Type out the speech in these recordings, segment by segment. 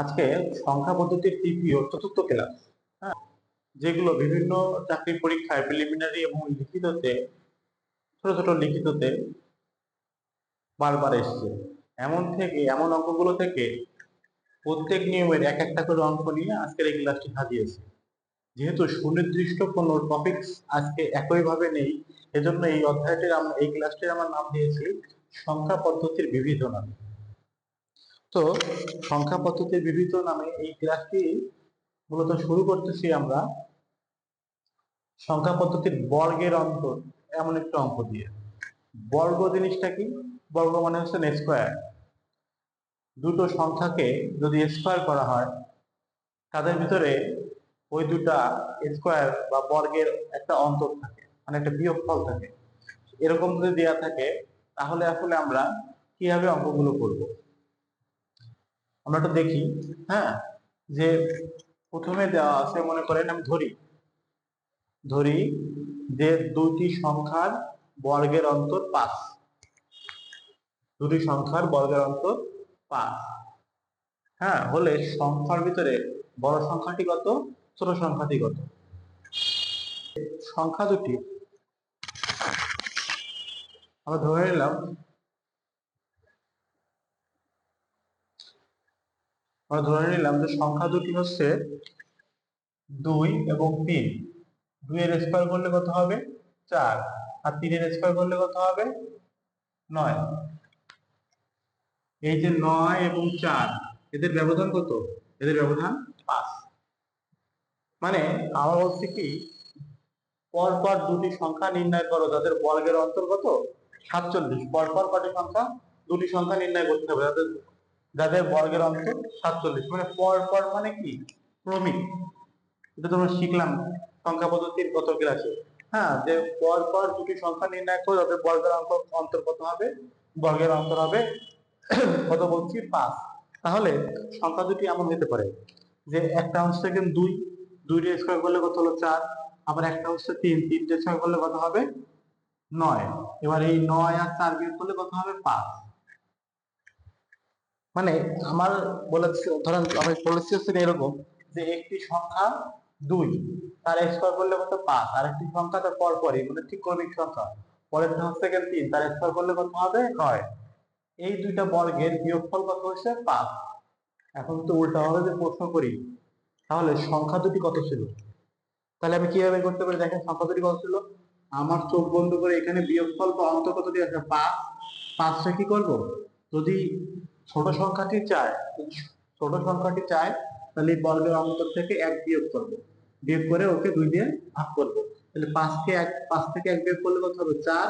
আজকে সংখ্যা পদ্ধতির টিপিও চতুর্থ ক্লাস হ্যাঁ যেগুলো বিভিন্ন চাকরি পরীক্ষায় প্রিলিমিনারি এবং লিখিততে, ছোট ছোট লিখিততে বারবার এসছে। এমন থেকে, এমন অঙ্কগুলো থেকে প্রত্যেক নিয়মের এক একটা করে অঙ্ক নিয়ে আজকের এই ক্লাসটি সাজিয়েছি। যেহেতু সুনির্দিষ্ট কোনো টপিকস আজকে একইভাবে নেই, এজন্য এই অধ্যায়টির এই ক্লাসটির আমার নাম দিয়েছি সংখ্যা পদ্ধতির বিবিধ নাম তো সংখ্যা পদ্ধতির বিবিধ নামে এই ক্লাসটি মূলত শুরু করতেছি আমরা। সংখ্যা পদ্ধতির বর্গের অন্তর এমন একটা অঙ্ক দিয়ে। বর্গ জিনিসটা কি? বর্গ মানে হচ্ছে স্কোয়ার দুটো সংখ্যাকে যদি স্কোয়ার করা হয়, তাদের ভিতরে ওই দুটা স্কোয়ার বা বর্গের একটা অন্তর থাকে মানে একটা বিয়োগ ফল থাকে। এরকম যদি দেওয়া থাকে, তাহলে আসলে আমরা কীভাবে অঙ্কগুলো করব? আমরা একটু দেখি হ্যাঁ? যে প্রথমে দেওয়া আছে, মনে করেন আমি ধরি। ধরি যে দুটি সংখ্যার বর্গের অন্তর পাঁচ। দুটি সংখ্যার বর্গের অন্তর পাঁচ। হ্যাঁ হলে সংখ্যার ভিতরে বড় সংখ্যাটি কত? ছোট সংখ্যাটি কত? সংখ্যা দুটি। আমরা ধরে নিলাম আমরা ধরে নিলাম যে সংখ্যা দুটি হচ্ছে দুই এবং তিন। দুইয়ের স্কোয়ার করলে কত হবে? চার। আর স্কোয়ার করলে কত হবে? নয়। এই যে নয় এবং চার, এদের ব্যবধান কত? এদের ব্যবধান পাঁচ। মানে আমার কি পর পর দুটি সংখ্যা নির্ণয় করো, যাদের বর্গের অন্তর্গত সাতচল্লিশ। পর পর কটি সংখ্যা? দুটি সংখ্যা নির্ণয় করতে হবে, যাদের যাদের বর্গের অন্তর সাতচল্লিশ। মানে পর পর মানে কি? ক্রমিক। এটা তোমরা শিখলাম। সংখ্যা পদ্ধতির কত ক্লাসে হ্যাঁ যে পর পর দুটি সংখ্যা নির্ণয় করে যাদের বর্গের অঙ্ক অন্তর কত হবে? বর্গের অন্তর হবে কত বলছি? পাঁচ। তাহলে সংখ্যা দুটি এমন হতে পারে যে একটা হচ্ছে কিন্তু দুই দুইটা স্কোয়ার করলে কত হলো চার? আবার একটা হচ্ছে তিন তিনটে স্কোয়ার করলে কত হবে? নয়। এবার এই নয় আর চার বিয়োগ করলে কত হবে? পাঁচ। মানে আমার বলেছে ধরেন আমি বলেছি হচ্ছে এরকম যে একটি সংখ্যা দুই, তার স্কোয়ার করলে কত পাঁচ, আর একটি সংখ্যা তার পর পরই মানে ঠিক ক্রমিক সংখ্যা। পরেরটা হচ্ছে গেল তিন, তার স্কোয়ার করলে কত হবে? নয় এই দুইটা বর্গের বিয়োগফল কত হচ্ছে? পাঁচ। এখন তো উল্টা হবে যে প্রশ্ন করি, তাহলে সংখ্যা দুটি কত ছিল? তাহলে আমি কীভাবে করতে পারি? দেখেন সংখ্যা দুটি কত ছিল? আমার চোখ বন্ধ করে এখানে বিয়োগফল বা অন্ত কত দিয়ে আছে পাঁচ। পাঁচটা কি করব? যদি ছোট সংখ্যাটি চায় ছোট সংখ্যাটি চায়, তাহলে এই বর্গের অন্তর থেকে এক বিয়োগ করব। বিয়োগ করে ওকে দুই দিয়ে ভাগ করব। তাহলে পাঁচকে এক, পাঁচ থেকে এক বিয়োগ করলে কত হবে? চার।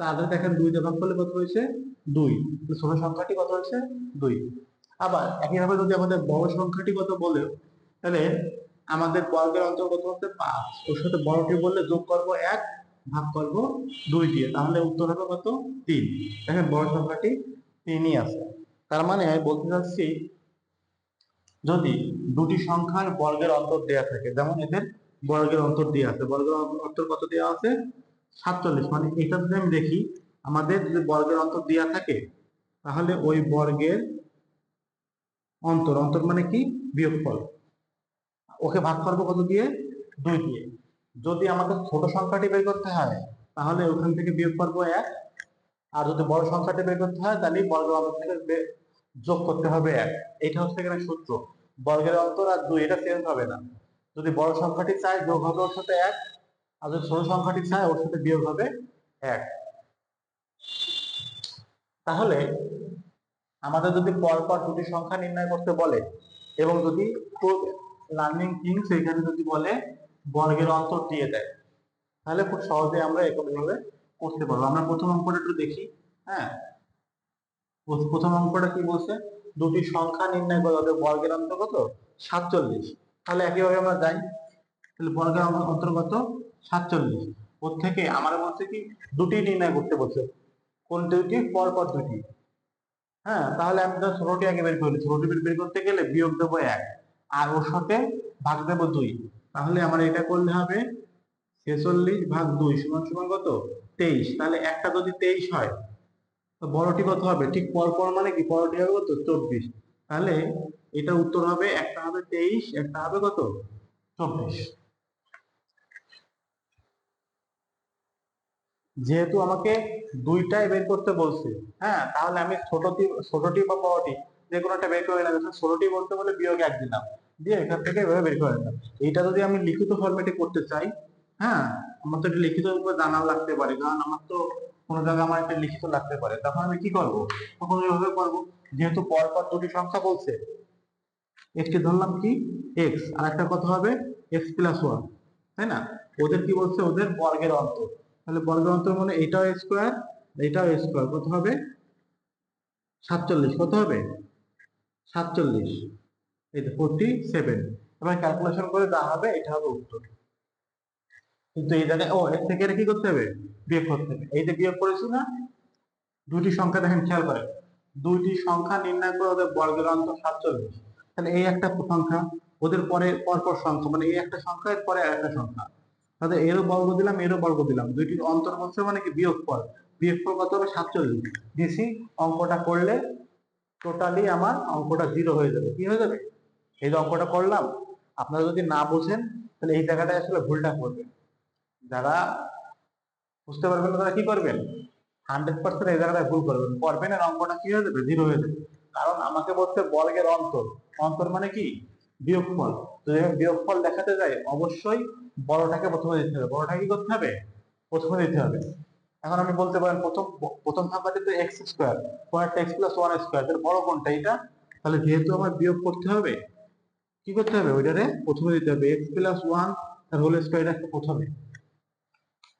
চারে দেখেন দুই দিয়ে ভাগ করলে কত হয়েছে? দুই। ছোট সংখ্যাটি কত হচ্ছে দুই। আবার একইভাবে যদি আমাদের বড় সংখ্যাটি কত বলে, তাহলে আমাদের বর্গের অন্তর্গত হচ্ছে পাঁচ। ওর সাথে বড়টি বললে যোগ করব এক, ভাগ করব দুই দিয়ে। তাহলে উত্তর হবে কত? তিন। দেখেন বড় সংখ্যাটি তিনই আছে। তার মানে আমি বলতে চাচ্ছি, যদি দুটি সংখ্যার বর্গের অন্তর দেয়া থাকে, যেমন এদের বর্গের অন্তর দেওয়া আছে, বর্গের অন্তর কত দেওয়া আছে? সাতচল্লিশ মানে এটা যদি আমি দেখি, আমাদের যদি বর্গের অন্তর দেওয়া থাকে, তাহলে ওই বর্গের অন্তর অন্তর মানে কি? বিয়োগফল। ওকে ভাগ করব কত দিয়ে? দুই দিয়ে। যদি আমাকে ছোট সংখ্যাটি বের করতে হয়, তাহলে ওখান থেকে বিয়োগ করব এক। আর যদি বড় সংখ্যাটি বের করতে হয়, তাহলে বর্গের অন্তর থেকে যোগ করতে হবে এক। এটা হচ্ছে এখানে সূত্র। বর্গের অন্তর আর দুই, এটা চেঞ্জ হবে না। যদি বড় সংখ্যাটি চায়, যোগ হবে ওর সাথে এক। আর যদি ছোট সংখ্যাটি চায়, ওর সাথে বিয়োগ হবে এক। তাহলে আমাদের যদি পরপর দুটি সংখ্যা নির্ণয় করতে বলে, এবং যদি লার্নিং থিংস এখানে যদি বলে, বর্গের অন্তর দিয়ে দেয়, তাহলে খুব সহজে আমরা এরকমভাবে করতে পারব। আমরা প্রথম অঙ্কটা একটু দেখি হ্যাঁ? প্রথম অঙ্কটা কি বলছে? দুটি সংখ্যা নির্ণয় করে, ওদের বর্গের অন্তর্গত সাতচল্লিশ। তাহলে একইভাবে আমরা যাই। তাহলে বর্গের অন্তর্গত সাতচল্লিশ। ওর থেকে আমার বলছে কি, দুটি নির্ণয় করতে বলছে। কোন দুটি? পর পর দুটি। হ্যাঁ তাহলে আমি তো ছোটটি আগে বের করি ছোটটি বের করতে গেলে বিয়োগ দেবো এক। আর ওর সাথে ভাগ দেবো দুই। তাহলে আমার এটা করলে হবে ছেচল্লিশ ভাগ দুই সমান সমান কত? তেইশ। তাহলে একটা যদি তেইশ হয় বড়টি কত হবে? ঠিক পর পর মানে কি? পরটি হবে কত? চব্বিশ। তাহলে এটা উত্তর হবে, একটা হবে তেইশ, একটা হবে কত? চব্বিশ। যেহেতু আমাকে দুইটাই বের করতে বলছে হ্যাঁ তাহলে আমি ছোটটি ছোটটি বা বড়টি যে কোনো একটা বের করে নিলাম ছোটটি বলতে বলে বিয়োগ এক দিলাম। দিয়ে এখান থেকে এভাবে বের করে নিলাম এইটা যদি আমি লিখিত ফরম্যাটে করতে চাই হ্যাঁ আমার তো এটা লিখিত জানা লাগতে পারে, কারণ আমার তো কোনো জায়গায় আমার একটা লিখিত লাগতে পারে, তখন আমি কি করব? তখন ওইভাবে করব। যেহেতু পর পর দুটি সংখ্যা বলছে, একটি ধরলাম কি? এক্স আর একটা কত হবে? এক্স প্লাস ওয়ান তাই না? ওদের কি বলছে? ওদের বর্গের অন্তর। তাহলে বর্গের অন্তর মানে এটাও স্কোয়ার এটাও স্কোয়ার কত হবে? সাতচল্লিশ, কত হবে? সাতচল্লিশ। এই ফোরটি সেভেন এবার ক্যালকুলেশন করে যা হবে, এটা হবে উত্তর। কিন্তু এই জায়গায়, ও, এর থেকে কি করতে হবে? বিয়োগ করতে হবে। এই যে বিয়োগ করেছি না? দুটি সংখ্যা দেখেন, খেয়াল করেন। দুইটি সংখ্যা নির্ণয় করে ওদের বর্গের অন্তর সাতচল্লিশ। তাহলে এই একটা সংখ্যা, ওদের পরে পরপর সংখ্যা মানে এই একটা সংখ্যা, এর পরে একটা সংখ্যা। তাহলে এরও বর্গ দিলাম, এরও বর্গ দিলাম। দুইটির অন্তর বলছে মানে কি? বিয়োগ পর। বিয়োগ ফল কত হবে? সাতচল্লিশ। দিছি অঙ্কটা করলে টোটালি আমার অঙ্কটা জিরো হয়ে যাবে। কি হয়ে যাবে? এই যে অঙ্কটা করলাম, আপনারা যদি না বোঝেন, তাহলে এই জায়গাটায় আসলে ভুলটা করবেন। যারা বুঝতে পারবেন না তারা কি করবেন? হান্ড্রেড পার্সেন্ট এই জায়গাটায় ভুল করবেন। করবেন আর অঙ্কটা কি হয়ে যাবে? জিরো হয়ে যাবে। কারণ আমাকে বলছে বর্গের অন্তর। অন্তর মানে কি? বিয়োগফল। তো যখন বিয়োগফল দেখাতে যায়, অবশ্যই বড়টাকে প্রথমে দিতে হবে। বড়টা কি করতে হবে? প্রথমে দিতে হবে। এখন আমি বলতে পারেন, প্রথম প্রথম সংখ্যাটি তো এক্স স্কোয়ার পরেরটা এক্স প্লাস ওয়ান স্কোয়ার তাহলে বড় কোনটা এটা? তাহলে যেহেতু আমার বিয়োগ করতে হবে, কি করতে হবে? ওইটারে প্রথমে দিতে হবে। এক্স প্লাস ওয়ান তার হোল স্কোয়ার প্রথমে।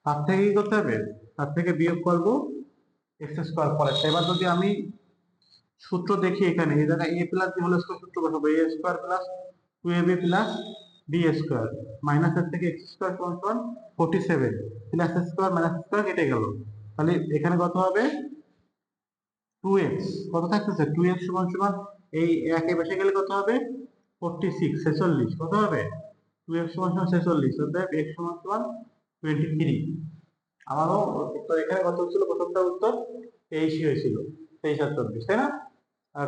তার থেকে কি করতে হবে? তার থেকে বিয়োগ করব এক্স স্কোয়ার পরে এবার যদি আমি সূত্র দেখি এখানে, এই জায়গায় a plus b whole square সূত্র বসাবো a square plus two a b plus b square minus এর থেকে এক্স স্কোয়ার সমান সমান forty seven plus square minus square কেটে গেল। তাহলে এখানে কত হবে? টু এক্স কত থাকতেছে? টু এক্স সমান সমান এই একে বসে গেলে কত হবে? ফোর্টি সিক্স ছেচল্লিশ। কত হবে? টু এক্স সমান সমান ছেচল্লিশ। অর্থাৎ এক্স সমান সমান আমারও এখানে কত হচ্ছিল? প্রথমটা উত্তর তেইশই হয়েছিল, তেইশ আর তাই না?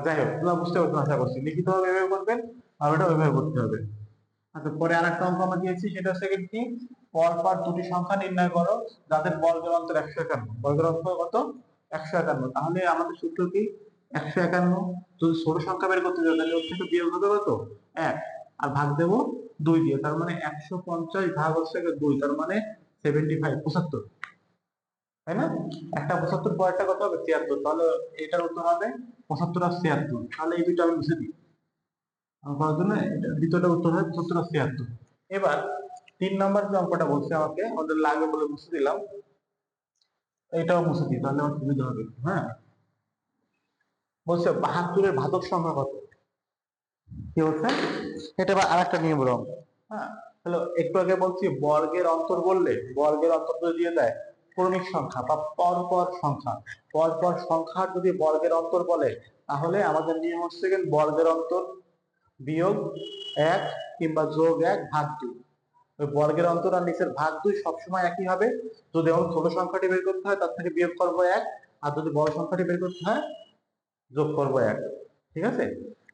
যাই হোক বুঝতে পারছ আশা করছি। লিখিত ভাবে এভাবে করবেন, আর ওটা ওইভাবে করতে হবে। আচ্ছা পরে আর একটা অঙ্ক আমরা দিয়েছি, সেটা হচ্ছে কি? পর পর দুটি সংখ্যা নির্ণয় করো, যাদের বর্গের অন্তর একশো একান্ন। বর্গের অন্তর কত? একশো একান্ন। তাহলে আমাদের সূত্র কি? একশো একান্ন। যদি ষোলো সংখ্যা বের করতে যাও, তাহলে ওর থেকে বিয়োগ হবে কত? এক। আর ভাগ দেবো দুই দিয়ে, তার মানে একশো পঞ্চাশ ভাগ হচ্ছে দুই, তার মানে সেভেন্টি ফাইভ পঁচাত্তর। তাই না? একটা পঁচাত্তর পর একটা কত হবে? তিয়াত্তর। তাহলে এটার উত্তর হবে পঁচাত্তর আর ছিয়াত্তর তাহলে এই দুটো আমি মুছে দিই। করার জন্য দ্বিতীয়টা উত্তর হয় পঁচাত্তর আর ছিয়াত্তর এবার তিন নম্বর যে অঙ্কটা বলছে আমাকে, ওদের লাগবে বলে মুছে দিলাম। এটাও মুছে দিই, তাহলে আমার সুবিধা হবে। হ্যাঁ? বলছে বাহাত্তরের ভাদক সংখ্যা কত? কি বলছে? এটা আবার আরেকটা নিয়ম রং হ্যাঁ তাহলে একটু আগে বলছি, বর্গের অন্তর বললে, বর্গের অন্তর দিয়ে দেয় ক্রমিক সংখ্যা বা পরপর সংখ্যা। পরপর সংখ্যার যদি বর্গের অন্তর বলে, তাহলে আমাদের নিয়ম হচ্ছে বর্গের অন্তর বিয়োগ এক কিংবা যোগ এক ভাগ দুই। ওই বর্গের অন্তর আর নিচের ভাগ দুই সবসময় একই হবে। যদি আমার ছোট সংখ্যাটি বের করতে হয়, তার থেকে বিয়োগ করব এক, আর যদি বড় সংখ্যাটি বের করতে হয়, যোগ করব এক। ঠিক আছে?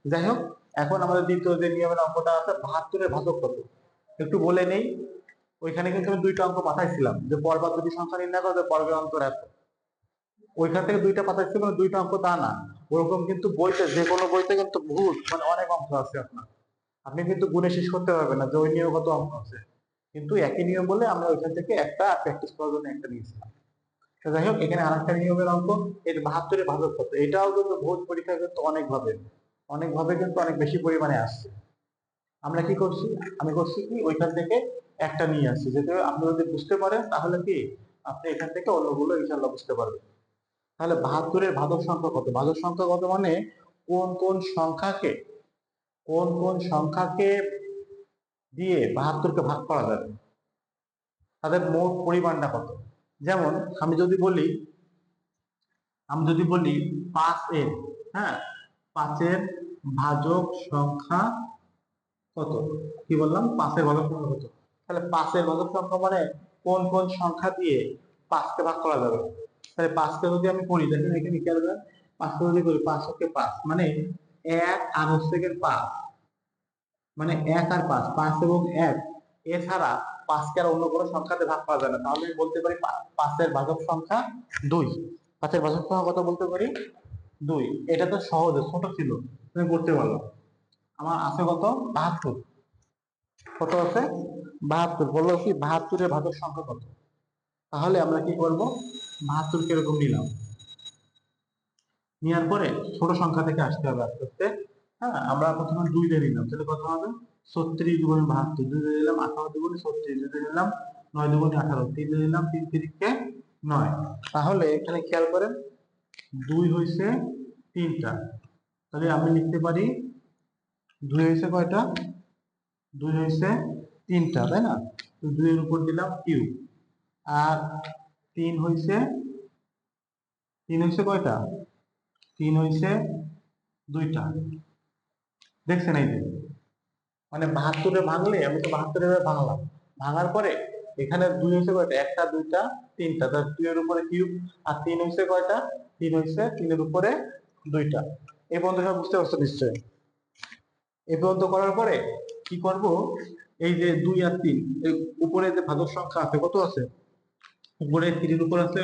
যাই হোক এখন আমাদের দ্বিতীয় যে নিয়মের অঙ্কটা আছে, বাহাত্তরের ভাজক কত একটু বলে নেই, ওইখানে কিন্তু আমি দুইটা অঙ্ক পাঠাইছিলাম, যে পরপর দুটি সংখ্যা নির্ণয় করো বর্গের অন্তর এত ওইখান থেকে দুইটা পাঠাইছি মানে দুইটা অঙ্ক তা না। ওরকম কিন্তু বইতে, যে কোনো বইতে কিন্তু বহুত মানে অনেক অঙ্ক আছে আপনার। আপনি কিন্তু গুণে শেষ করতে পারবেন না, যে ওই নিয়ম কত অঙ্ক আছে। কিন্তু একই নিয়ম বলে আমরা ওইখান থেকে একটা প্র্যাকটিস করার জন্য একটা নিয়েছিলাম। যাই হোক, এখানে আরেকটা নিয়মের অঙ্ক, এর বাহাত্তরের ভাজক কত এটাও কিন্তু বহুত পরীক্ষা কিন্তু অনেক ভাবে অনেক ভাবে কিন্তু অনেক বেশি পরিমাণে আসছে। আমরা কি করছি? আমি করছি কি? ওইখান থেকে একটা নিয়ে আসছি। যেতে আপনি যদি বুঝতে পারেন, তাহলে কি? আপনি এখান থেকে অন্যগুলো ইনশাল্লাহ বুঝতে পারবেন। তাহলে বাহাত্তরের ভাজক সংখ্যা কত? ভাজক সংখ্যা কত মানে কোন কোন সংখ্যাকে, কোন কোন সংখ্যাকে দিয়ে বাহাত্তরকে ভাগ করা যাবে? তাদের মোট পরিমাণটা কত? যেমন আমি যদি বলি, আমি যদি বলি পাঁচ এর হ্যাঁ? পাঁচের ভাজক সংখ্যা কত? কি বললাম? পাঁচের ভাজক সংখ্যা কত? তাহলে পাঁচের ভাজক সংখ্যা মানে কোন কোন সংখ্যা দিয়ে পাঁচকে ভাগ করা যাবে? তাহলে পাঁচকে যদি আমি করি, দেখেন এখানে কি আসবে? পাঁচকে যদি করি, পাঁচ হচ্ছে পাঁচ মানে এক আর হচ্ছে পাঁচ। মানে এক আর পাঁচ পাঁচ এবং এক। এছাড়া পাঁচকে আর অন্য কোনো সংখ্যাতে ভাগ করা যায় না। তাহলে বলতে পারি পাঁচের ভাজক সংখ্যা দুই। পাঁচের ভাজক সংখ্যা কত বলতে পারি? দুই, এটা তো সহজে, ছোট ছিল, তুমি করতে পারল আমার আছে কত? বাহাত্তর। কত আছে? বাহাত্তর। বলল কি, বাহাত্তরের ভাজক সংখ্যা কত? তাহলে আমরা কি করব? বাহাত্তর কীরকম নিলাম। নেওয়ার পরে ছোট সংখ্যা থেকে আসতে হবে আস্তে আস্তে। হ্যাঁ আমরা প্রথমে দুইটা নিলাম। তাহলে কত হবে? ছত্রিশ দুগুণে বাহাত্তর। দুই দিয়ে নিলাম আঠারো দুগুণে ছত্রিশ। দুই দিয়ে নিলাম নয় দুগুণে আঠারো। তিন দিয়ে নিলাম তিন তিরিখকে নয়। তাহলে এখানে খেয়াল করেন দুই হইছে তিনটা। তাহলে আমি লিখতে পারি, দুই হয়েছে কয়টা? দুই হয়েছে তিনটা, তাই না? তো দুইয়ের উপর দিলাম কিউ। আর তিন হইছে, তিন হয়েছে কয়টা? তিন হইছে দুইটা। দেখছেন এই যে? মানে বাহাত্তরে ভাঙলে, আমি তো বাহাত্তরে ভাঙলাম। ভাঙার পরে এখানে দুই হইছে কয়টা? একটা, দুইটা, তিনটা। তার দুইয়ের উপরে কিউব আর তিন হইছে কয়টা? তিন হইছে, তিনের উপরে দুইটা। এই পর্যন্ত সব বুঝতে পারছ নিশ্চয় এই পর্যন্ত করার পরে কি করব? এই যে দুই আর তিন উপরে যে ভাজক সংখ্যা আছে, কত আছে? উপরে থ্রির উপর আছে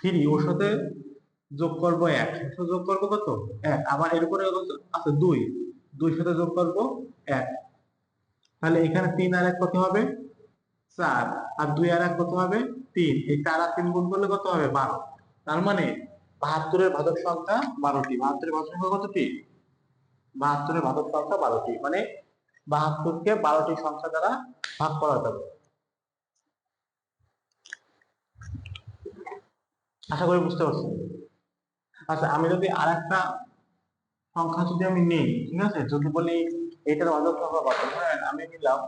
থ্রি ওর সাথে যোগ করব এক। যোগ করব কত? এক। আবার এর উপরে আছে? দুই। দুই সাথে যোগ করব এক। তাহলে এখানে তিন আর এক কত হবে? চার, আর দুই আর এক কত হবে? তিন। এই চার আর তিন গুণ করলে কত হবে? বারো। তার মানে বাহাত্তরের ভাজক সংখ্যা বারোটি। বাহাত্তরের ভাজক সংখ্যা কতটি? বাহাত্তরের ভাজক সংখ্যা বারোটি। মানে বাহাত্তরকে বারোটি সংখ্যা দ্বারা ভাগ করা যাবে। আশা করি বুঝতে পারছি আচ্ছা আমি যদি আর একটা সংখ্যা যদি আমি নেই, ঠিক আছে? যদি বলি এটার ভাজক সংখ্যা কত? ধরেন আমি নিলাম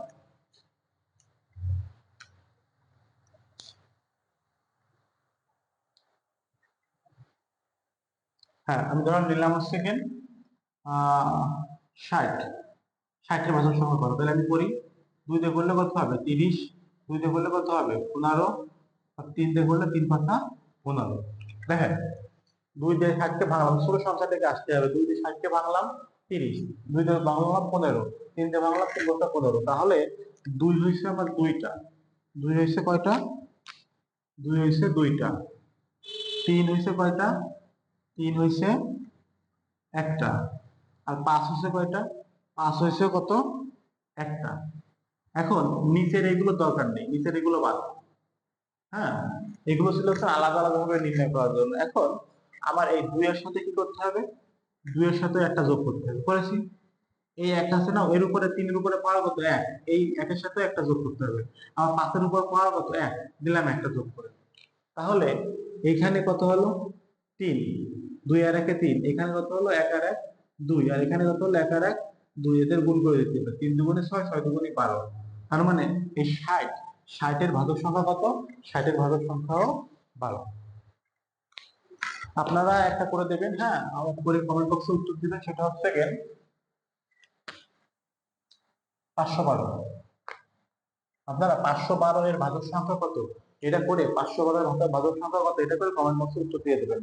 হ্যাঁ আমি ধরেন নিলাম হচ্ছে গিয়ে ষাট। ষাটের ভাজক সংখ্যা কত তাহলে আমি করি, দুই দিয়ে করলে কত হবে? তিরিশ। দুই দিয়ে করলে কত হবে? পনেরো। আর তিন দিয়ে করলে তিন পাঁচা পনেরো। দেখেন, দুই দিয়ে ষাটকে ভাঙলাম, ষোলো সংখ্যা থেকে আসতে হবে। দুই দিয়ে ষাটকে ভাঙলাম তিরিশ। দুই দিয়ে ভাঙলাম পনেরো। তিন দিয়ে ভাঙলাম তিন পাঁচা পনেরো। তাহলে দুই হয়েছে আমার দুইটা। দুই হয়েছে কয়টা? দুই হয়েছে দুইটা। তিন হয়েছে কয়টা? তিন হয়েছে একটা। আর পাঁচ হয়েছে কয়টা? পাঁচ হয়েছে কত? একটা। এখন নিচের এগুলো দরকার নেই, নিচের এগুলো বাদ। হ্যাঁ এগুলো ছিল হচ্ছে আলাদা আলাদা ভাবে নির্ণয় করার জন্য। এখন আমার এই দুইয়ের সাথে কি করতে হবে? দুইয়ের সাথে একটা যোগ করতে হবে। করেছি? এই এক আছে না, এর উপরে তিনের উপরে পাওয়ার কত? এক। এই একের সাথে একটা যোগ করতে হবে। আমার পাঁচের উপর পাওয়ার কত? এক। দিলাম একটা যোগ করে। তাহলে এইখানে কত হলো? তিন। দুই আর একে তিন। এখানে কত হলো? এক আর এক, দুই। আর এখানে কত হলো? এক আর এক, দুই। এদের গুণ করে দিতে হবে। তিন দুগুণে ছয় ছয় দুগুণে বারো। তার মানে এই ষাট, ষাটের ভাজক সংখ্যা কত? ষাটের ভাজক সংখ্যাও বারো। আপনারা একটা করে দেবেন হ্যাঁ? আমার করে কমেন্ট বক্সে উত্তর দিবেন, সেটা হচ্ছে গেন পাঁচশো বারো। আপনারা পাঁচশো বারো এর ভাজক সংখ্যা কত? এটা করে পাঁচশো বারো এর সংখ্যা কত? এটা করে কমেন্ট বক্সে উত্তর দিয়ে দেবেন।